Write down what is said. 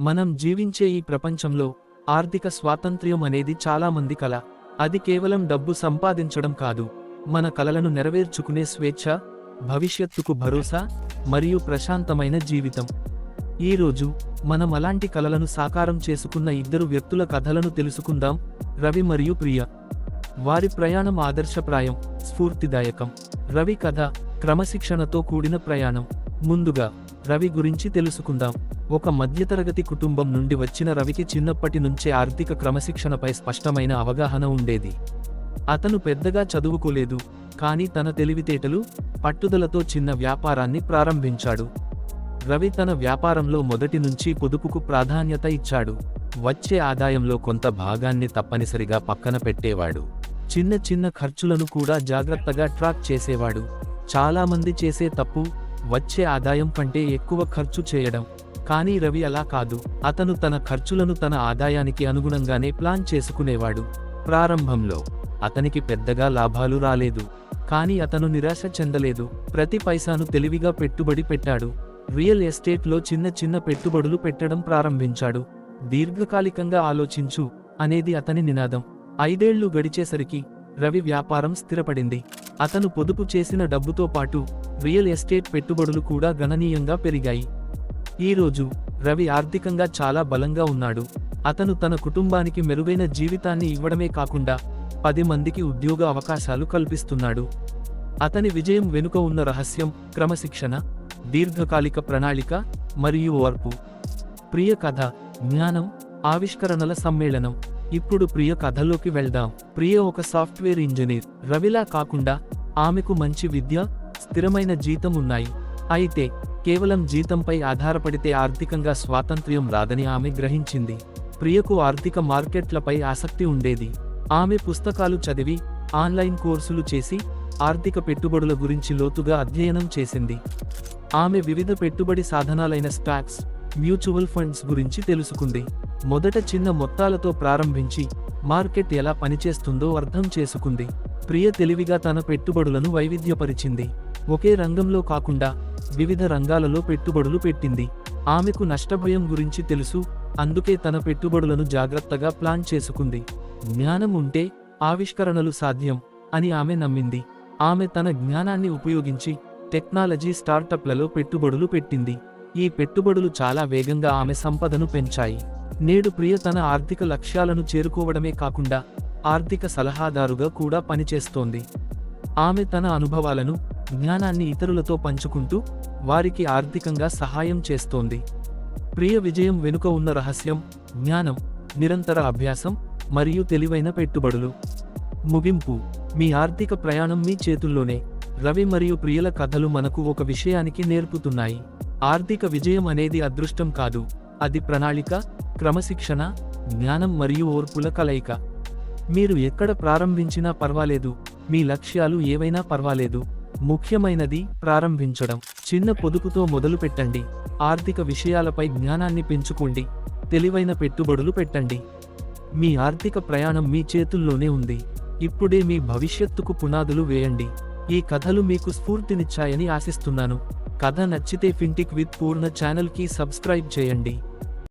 మనం జీవించే ఈ ప్రపంచంలో ఆర్థిక స్వాతంత్ర్యం అనేది చాలామంది కల. అది కేవలం డబ్బు సంపాదించడం కాదు. మన కలలను నెరవేర్చుకునే స్వేచ్ఛ భవిష్యత్తుకు భరోసా మరియు ప్రశాంతమైన జీవితం. ఈరోజు మనం అలాంటి కలలను సాకారం చేసుకున్న ఇద్దరు వ్యక్తుల కథలను తెలుసుకుందాం. రవి మరియు ప్రియ. వారి ప్రయాణం ఆదర్శప్రాయం స్ఫూర్తిదాయకం. రవి కథ క్రమశిక్షణతో కూడిన ప్రయాణం. ముందుగా రవి గురించి తెలుసుకుందాం. ఒక మధ్యతరగతి కుటుంబం నుండి వచ్చిన రవికి చిన్నప్పటి నుంచే ఆర్థిక క్రమశిక్షణపై స్పష్టమైన అవగాహన ఉండేది. అతను పెద్దగా చదువుకోలేదు కానీ తన తెలివితేటలు పట్టుదలతో చిన్న వ్యాపారాన్ని ప్రారంభించాడు. రవి తన వ్యాపారంలో మొదటి నుంచి పొదుపుకు ప్రాధాన్యత ఇచ్చాడు. వచ్చే ఆదాయంలో కొంత భాగాన్ని తప్పనిసరిగా పక్కన పెట్టేవాడు. చిన్న చిన్న ఖర్చులను కూడా జాగ్రత్తగా ట్రాక్ చేసేవాడు. చాలామంది చేసే తప్పు వచ్చే ఆదాయం కంటే ఎక్కువ ఖర్చు చేయడం కానీ రవి అలా కాదు. అతను తన ఖర్చులను తన ఆదాయానికి అనుగుణంగానే ప్లాన్ చేసుకునేవాడు. ప్రారంభంలో అతనికి పెద్దగా లాభాలు రాలేదు. కానీ అతను నిరాశ చెందలేదు. ప్రతి పైసాను తెలివిగా పెట్టుబడి పెట్టాడు. రియల్ ఎస్టేట్లో చిన్న చిన్న పెట్టుబడులు పెట్టడం ప్రారంభించాడు. దీర్ఘకాలికంగా ఆలోచించు అనేది అతని నినాదం. ఐదేళ్ళు గడిచేసరికి రవి వ్యాపారం స్థిరపడింది. అతను పొదుపు చేసిన డబ్బుతో పాటు రియల్ ఎస్టేట్ పెట్టుబడులు కూడా గణనీయంగా పెరిగాయి. ఈరోజు రవి ఆర్థికంగా చాలా బలంగా ఉన్నాడు. అతను తన కుటుంబానికి మెరుగైన జీవితాన్ని ఇవ్వడమే కాకుండా పది మందికి ఉద్యోగ అవకాశాలు కల్పిస్తున్నాడు. అతని విజయం వెనుక ఉన్న రహస్యం క్రమశిక్షణ దీర్ఘకాలిక ప్రణాళిక మరియు ఓర్పు. ప్రియ కథ జ్ఞానం ఆవిష్కరణల సమ్మేళనం. ఇప్పుడు ప్రియ కథలోకి వెళ్దాం. ప్రియ ఒక సాఫ్ట్వేర్ ఇంజనీర్. రవిలా కాకుండా ఆమెకు మంచి విద్య స్థిరమైన జీతం ఉన్నాయి. అయితే కేవలం జీతంపై ఆధారపడితే ఆర్థికంగా స్వాతంత్ర్యం రాదని ఆమె గ్రహించింది. ప్రియకు ఆర్థిక మార్కెట్లపై ఆసక్తి ఉండేది. ఆమె పుస్తకాలు చదివి ఆన్లైన్ కోర్సులు చేసి ఆర్థిక పెట్టుబడుల గురించి లోతుగా అధ్యయనం చేసింది. ఆమె వివిధ పెట్టుబడి సాధనాలైన స్టాక్స్ మ్యూచువల్ ఫండ్స్ గురించి తెలుసుకుంది. మొదట చిన్న మొత్తాలతో ప్రారంభించి మార్కెట్ ఎలా పనిచేస్తుందో అర్థం చేసుకుంది. ప్రియ తెలివిగా తన పెట్టుబడులను వైవిధ్యపరిచింది. ఒకే రంగంలో కాకుండా వివిధ రంగాలలో పెట్టుబడులు పెట్టింది. ఆమెకు నష్టభయం గురించి తెలుసు అందుకే తన పెట్టుబడులను జాగ్రత్తగా ప్లాన్ చేసుకుంది. జ్ఞానం ఉంటే ఆవిష్కరణలు సాధ్యం అని ఆమె నమ్మింది. ఆమె తన జ్ఞానాన్ని ఉపయోగించి టెక్నాలజీ స్టార్టప్లలో పెట్టుబడులు పెట్టింది. ఈ పెట్టుబడులు చాలా వేగంగా ఆమె సంపదను పెంచాయి. నేడు ప్రియ తన ఆర్థిక లక్ష్యాలను చేరుకోవడమే కాకుండా ఆర్థిక సలహాదారుగా కూడా పనిచేస్తోంది. ఆమె తన అనుభవాలను జ్ఞానాన్ని ఇతరులతో పంచుకుంటూ వారికి ఆర్థికంగా సహాయం చేస్తోంది. ప్రియ విజయం వెనుక ఉన్న రహస్యం జ్ఞానం నిరంతర అభ్యాసం మరియు తెలివైన పెట్టుబడులు. ముగింపు. మీ ఆర్థిక ప్రయాణం మీ చేతుల్లోనే. రవి మరియు ప్రియుల కథలు మనకు ఒక విషయానికి నేర్పుతున్నాయి. ఆర్థిక విజయం అనేది అదృష్టం కాదు. అది ప్రణాళిక క్రమశిక్షణ జ్ఞానం మరియు ఓర్పుల కలయిక. మీరు ఎక్కడ ప్రారంభించినా పర్వాలేదు. మీ లక్ష్యాలు ఏవైనా పర్వాలేదు. ముఖ్యమైనది ప్రారంభించడం. చిన్న పొదుపుతో మొదలు పెట్టండి ఆర్థిక విషయాలపై జ్ఞానాన్ని పెంచుకోండి. తెలివైన పెట్టుబడులు పెట్టండి. మీ ఆర్థిక ప్రయాణం మీ చేతుల్లోనే ఉంది. ఇప్పుడే మీ భవిష్యత్తుకు పునాదులు వేయండి. ఈ కథలు మీకు స్ఫూర్తినిచ్చాయని ఆశిస్తున్నాను. కథ నచ్చితే ఫింటిక్ విత్ పూర్ణ ఛానల్కి సబ్స్క్రైబ్ చేయండి.